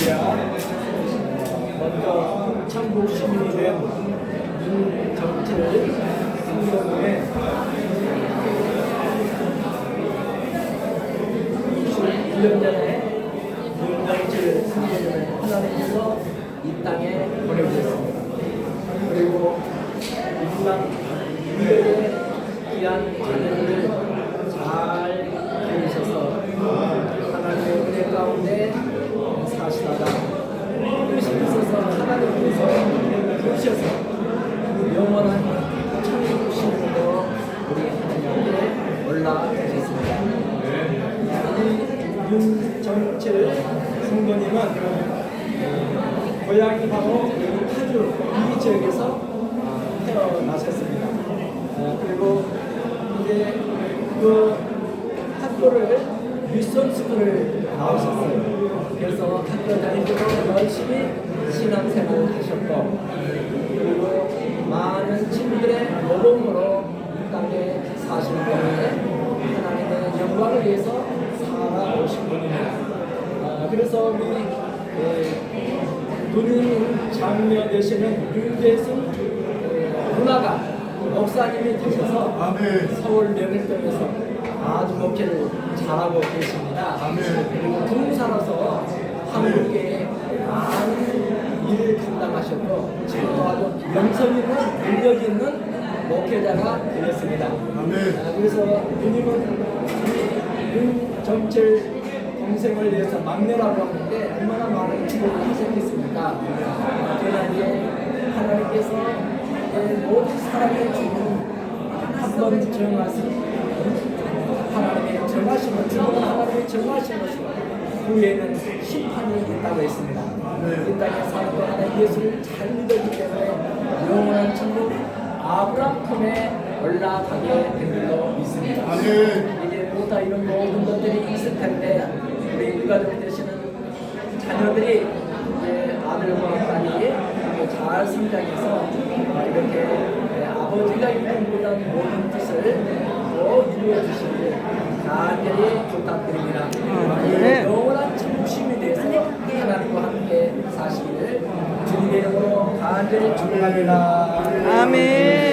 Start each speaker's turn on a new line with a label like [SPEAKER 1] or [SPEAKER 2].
[SPEAKER 1] 할렐루야. 먼저 천국 시민이 된 윤정철 성경에 21년 전에 윤정철 성경을 하나님께서 이 땅에 보내주셨습니다. 그리고 인간 인류의 귀한 자녀들을 잘 기르셔서 하나님의 은혜 가운데 사시다가 뜻이 있어서 하나님께서 부르셔서 영원한 천국 신으로 우리 하나님께 올라가셨습니다. 이 윤정철 성도님은 고향이 바로 파주 이 지역에서 어, 태어나셨습니다. 어, 그리고 이제 그 학교를 미션 스쿨을 나오셨어요. 그래서 학교 다니면서 열심히 신앙생활을 하셨고 땅에 사시는 분인데 하나님의 영광을 위해서 살아오신 분입니다. 아, 그래서 우리 예, 군인 장녀 되시는 윤대승 예, 누나가 목사님이 되셔서
[SPEAKER 2] 아멘.
[SPEAKER 1] 서울 명일동에서 아주 목회를 잘하고 계십니다. 그리고 군사로서 한국에 많은 일을 감당하셨고 지금도 아주 명성 있는 능력 있는 목회자가 되었습니다.
[SPEAKER 2] 아,
[SPEAKER 1] 그래서 누님은 윤정철 동생을 위해서 막내라고 하는데 얼마나 많은 기도를 하셨겠습니까? 이제 하나님께서 예, 모든 사람의 죽음 한번 정하신 하나님의 정하신 죽음은 하나님의 그 후에는 심판이 있다고 했습니다. 이 땅에 사는 동안에 예수를 잘때문에 영원한 천국 품에 올라가게 된 줄로 믿습니다.
[SPEAKER 2] 아멘.
[SPEAKER 1] 이제 보다 이런 모든 것들이 있을 텐데 우리 유가족 되시는 자녀들이 이제 아들과 딸이 잘 성장해서 이렇게 아버지가 이룬 모든 뜻을 또 이루어 주시길 간절히 부탁드립니다.
[SPEAKER 3] 네.
[SPEAKER 1] 영원한 청심이 돼서 하나님과 함께 사시기를 주님의 이름으로 간절히 축복합니다.
[SPEAKER 3] 아멘.